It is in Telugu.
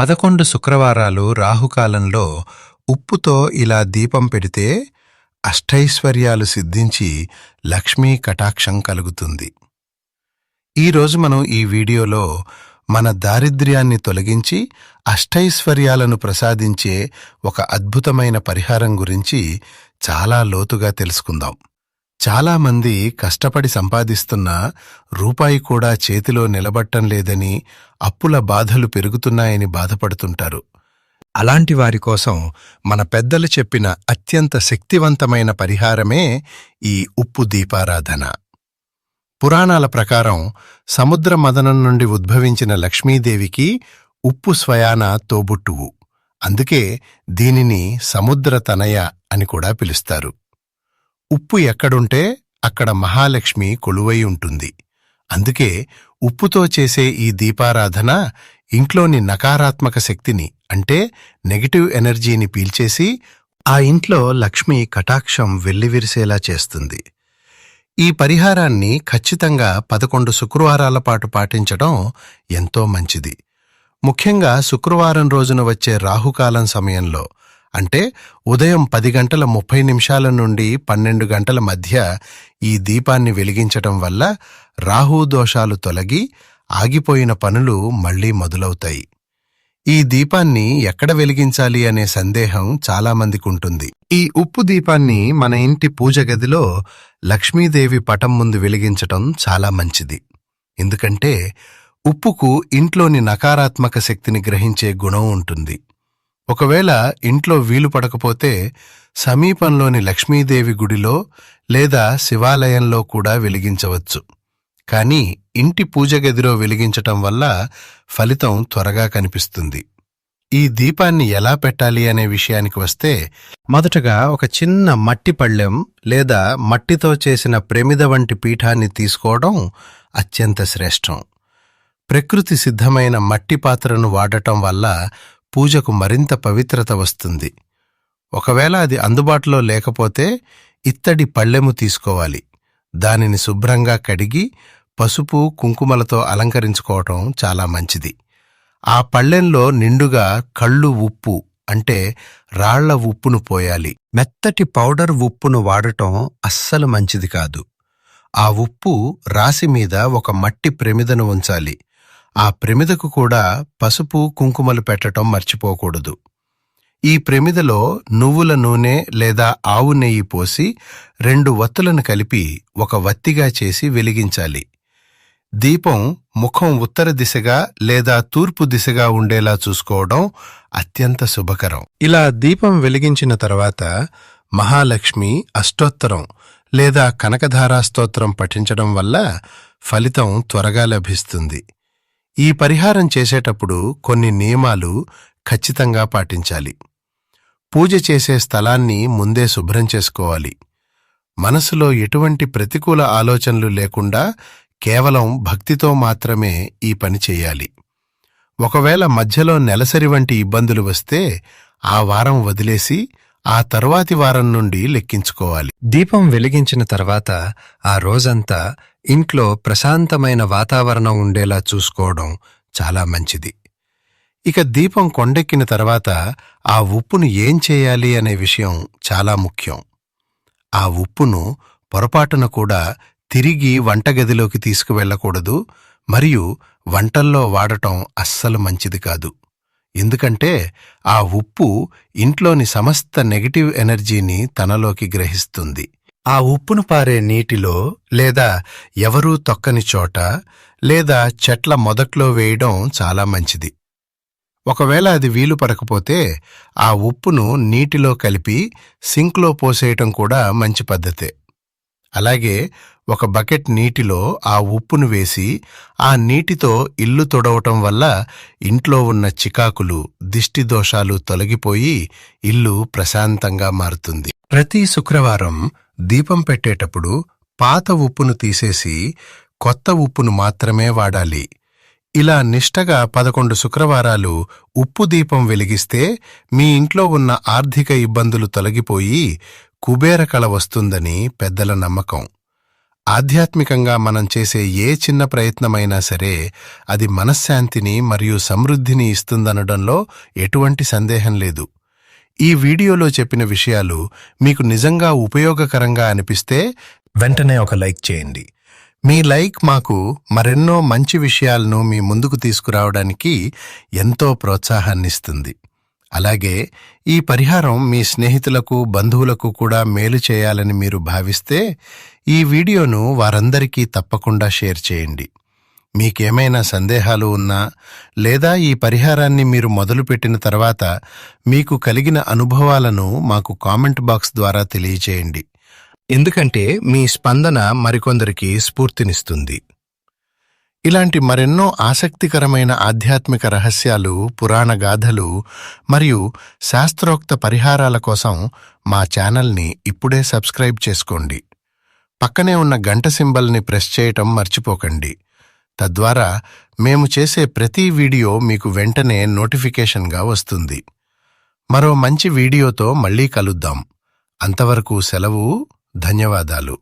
పదకొండు శుక్రవారాలు రాహుకాలంలో ఉప్పుతో ఇలా దీపం పెడితే అష్టైశ్వర్యాలు సిద్ధించి లక్ష్మీ కటాక్షం కలుగుతుంది. ఈరోజు మనం ఈ వీడియోలో మన దారిద్ర్యాన్ని తొలగించి అష్టైశ్వర్యాలను ప్రసాదించే ఒక అద్భుతమైన పరిహారం గురించి చాలా లోతుగా తెలుసుకుందాం. చాలామంది కష్టపడి సంపాదిస్తున్న రూపాయి కూడా చేతిలో నిలబట్టం లేదని అప్పుల బాధలు పెరుగుతున్నాయని బాధపడుతుంటారు. అలాంటి వారి కోసం మన పెద్దలు చెప్పిన అత్యంత శక్తివంతమైన పరిహారమే ఈ ఉప్పు దీపారాధన. పురాణాల ప్రకారం సముద్ర మదనం నుండి ఉద్భవించిన లక్ష్మీదేవికి ఉప్పు స్వయాన తోబుట్టువు. అందుకే దీనిని సముద్ర తనయ అని కూడా పిలుస్తారు. ఉప్పు ఎక్కడుంటే అక్కడ మహాలక్ష్మి కొలువై ఉంటుంది. అందుకే ఉప్పుతో చేసే ఈ దీపారాధన ఇంట్లోని నకారాత్మక శక్తిని అంటే నెగటివ్ ఎనర్జీని పీల్చేసి ఆ ఇంట్లో లక్ష్మి కటాక్షం వెల్లివిరిసేలా చేస్తుంది. ఈ పరిహారాన్ని ఖచ్చితంగా పదకొండు శుక్రవారాల పాటు పాటించడం ఎంతో మంచిది. ముఖ్యంగా శుక్రవారం రోజున వచ్చే రాహుకాలం సమయంలో అంటే ఉదయం పది గంటల ముప్పై నిమిషాల నుండి పన్నెండు గంటల మధ్య ఈ దీపాన్ని వెలిగించటం వల్ల రాహు దోషాలు తొలగి ఆగిపోయిన పనులు మళ్ళీ మొదలవుతాయి. ఈ దీపాన్ని ఎక్కడ వెలిగించాలి అనే సందేహం చాలామందికి ఉంటుంది. ఈ ఉప్పు దీపాన్ని మన ఇంటి పూజ గదిలో లక్ష్మీదేవి పటం ముందు వెలిగించటం చాలా మంచిది. ఎందుకంటే ఉప్పుకు ఇంట్లోని నకారాత్మక శక్తిని గ్రహించే గుణం ఉంటుంది. ఒకవేళ ఇంట్లో వీలు పడకపోతే సమీపంలోని లక్ష్మీదేవి గుడిలో లేదా శివాలయంలో కూడా వెలిగించవచ్చు. కానీ ఇంటి పూజ గదిలో వెలిగించటం వల్ల ఫలితం త్వరగా కనిపిస్తుంది. ఈ దీపాన్ని ఎలా పెట్టాలి అనే విషయానికి వస్తే మొదటగా ఒక చిన్న మట్టి పళ్ళెం లేదా మట్టితో చేసిన ప్రమిద వంటి పీఠాన్ని తీసుకోవడం అత్యంత శ్రేష్టం. ప్రకృతి సిద్ధమైన మట్టి పాత్రను వాడటం వల్ల పూజకు మరింత పవిత్రత వస్తుంది. ఒకవేళ అది అందుబాటులో లేకపోతే ఇత్తడి పళ్ళెము తీసుకోవాలి. దానిని శుభ్రంగా కడిగి పసుపు కుంకుమలతో అలంకరించుకోవటం చాలా మంచిది. ఆ పళ్ళెంలో నిండుగా కళ్ళు ఉప్పు అంటే రాళ్ళ ఉప్పును పోయాలి. మెత్తటి పౌడర్ ఉప్పును వాడటం అస్సలు మంచిది కాదు. ఆ ఉప్పు రాసి మీద ఒక మట్టి ప్రమిదను ఉంచాలి. ఆ ప్రమిదకు కూడా పసుపు కుంకుమలు పెట్టటం మర్చిపోకూడదు. ఈ ప్రమిదలో నువ్వుల నూనె లేదా ఆవు నెయ్యి పోసి రెండు వత్తులను కలిపి ఒక వత్తిగా చేసి వెలిగించాలి. దీపం ముఖం ఉత్తర దిశగా లేదా తూర్పు దిశగా ఉండేలా చూసుకోవడం అత్యంత శుభకరం. ఇలా దీపం వెలిగించిన తర్వాత మహాలక్ష్మి అష్టోత్తరం లేదా కనకధారా స్తోత్రం పఠించడం వల్ల ఫలితం త్వరగా లభిస్తుంది. ఈ పరిహారం చేసేటప్పుడు కొన్ని నియమాలు ఖచ్చితంగా పాటించాలి. పూజ చేసే స్థలాన్ని ముందే శుభ్రం చేసుకోవాలి. మనసులో ఎటువంటి ప్రతికూల ఆలోచనలు లేకుండా కేవలం భక్తితో మాత్రమే ఈ పని చేయాలి. ఒకవేళ మధ్యలో నెలసరి వంటి ఇబ్బందులు వస్తే ఆ వారం వదిలేసి ఆ తరువాతి వారం నుండి లెక్కించుకోవాలి. దీపం వెలిగించిన తర్వాత ఆ రోజంతా ఇంట్లో ప్రశాంతమైన వాతావరణం ఉండేలా చూసుకోవడం చాలా మంచిది. ఇక దీపం కొండెక్కిన తర్వాత ఆ ఉప్పును ఏం చేయాలి అనే విషయం చాలా ముఖ్యం. ఆ ఉప్పును పొరపాటున కూడా తిరిగి వంటగదిలోకి తీసుకువెళ్ళకూడదు మరియు వంటల్లో వాడటం అస్సలు మంచిది కాదు. ఎందుకంటే ఆ ఉప్పు ఇంట్లోని సమస్త నెగటివ్ ఎనర్జీని తనలోకి గ్రహిస్తుంది. ఆ ఉప్పును పారే నీటిలో లేదా ఎవరూ తొక్కని చోట లేదా చెట్ల మొదట్లో వేయడం చాలా మంచిది. ఒకవేళ అది వీలు పడకపోతే ఆ ఉప్పును నీటిలో కలిపి సింక్లో పోసేయటం కూడా మంచి పద్ధతే. అలాగే ఒక బకెట్ నీటిలో ఆ ఉప్పును వేసి ఆ నీటితో ఇల్లు తొడవటం వల్ల ఇంట్లో ఉన్న చికాకులు దిష్టి దోషాలు తొలగిపోయి ఇల్లు ప్రశాంతంగా మారుతుంది. ప్రతి శుక్రవారం దీపం పెట్టేటప్పుడు పాత ఉప్పును తీసేసి కొత్త ఉప్పును మాత్రమే వాడాలి. ఇలా నిష్టగా పదకొండు శుక్రవారాలు ఉప్పు దీపం వెలిగిస్తే మీ ఇంట్లో ఉన్న ఆర్థిక ఇబ్బందులు తొలగిపోయి కుబేర కళ వస్తుందని పెద్దల నమ్మకం. ఆధ్యాత్మికంగా మనం చేసే ఏ చిన్న ప్రయత్నమైనా సరే అది మనశ్శాంతిని మరియు సమృద్ధిని ఇస్తుందనడంలో ఎటువంటి సందేహం లేదు. ఈ వీడియోలో చెప్పిన విషయాలు మీకు నిజంగా ఉపయోగకరంగా అనిపిస్తే వెంటనే ఒక లైక్ చేయండి. మీ లైక్ మాకు మరెన్నో మంచి విషయాలను మీ ముందుకు తీసుకురావడానికి ఎంతో ప్రోత్సాహాన్నిస్తుంది. అలాగే ఈ పరిహారం మీ స్నేహితులకు బంధువులకు కూడా మేలు చేయాలని మీరు భావిస్తే ఈ వీడియోను వారందరికీ తప్పకుండా షేర్ చేయండి. మీకేమైనా సందేహాలు ఉన్నా లేదా ఈ పరిహారాన్ని మీరు మొదలుపెట్టిన తర్వాత మీకు కలిగిన అనుభవాలను మాకు కామెంట్ బాక్స్ ద్వారా తెలియచేయండి. ఎందుకంటే మీ స్పందన మరికొందరికి స్ఫూర్తినిస్తుంది. ఇలాంటి మరెన్నో ఆసక్తికరమైన ఆధ్యాత్మిక రహస్యాలు పురాణ గాథలు మరియు శాస్త్రోక్త పరిహారాల కోసం మా ఛానల్ని ఇప్పుడే సబ్స్క్రైబ్ చేసుకోండి. పక్కనే ఉన్న గంట సింబల్ని ప్రెస్ చేయటం మర్చిపోకండి. తద్వారా మేము చేసే ప్రతి వీడియో మీకు వెంటనే నోటిఫికేషన్గా వస్తుంది. మరో మంచి వీడియోతో మళ్ళీ కలుద్దాం. అంతవరకు సెలవు ధన్యవాదాలు.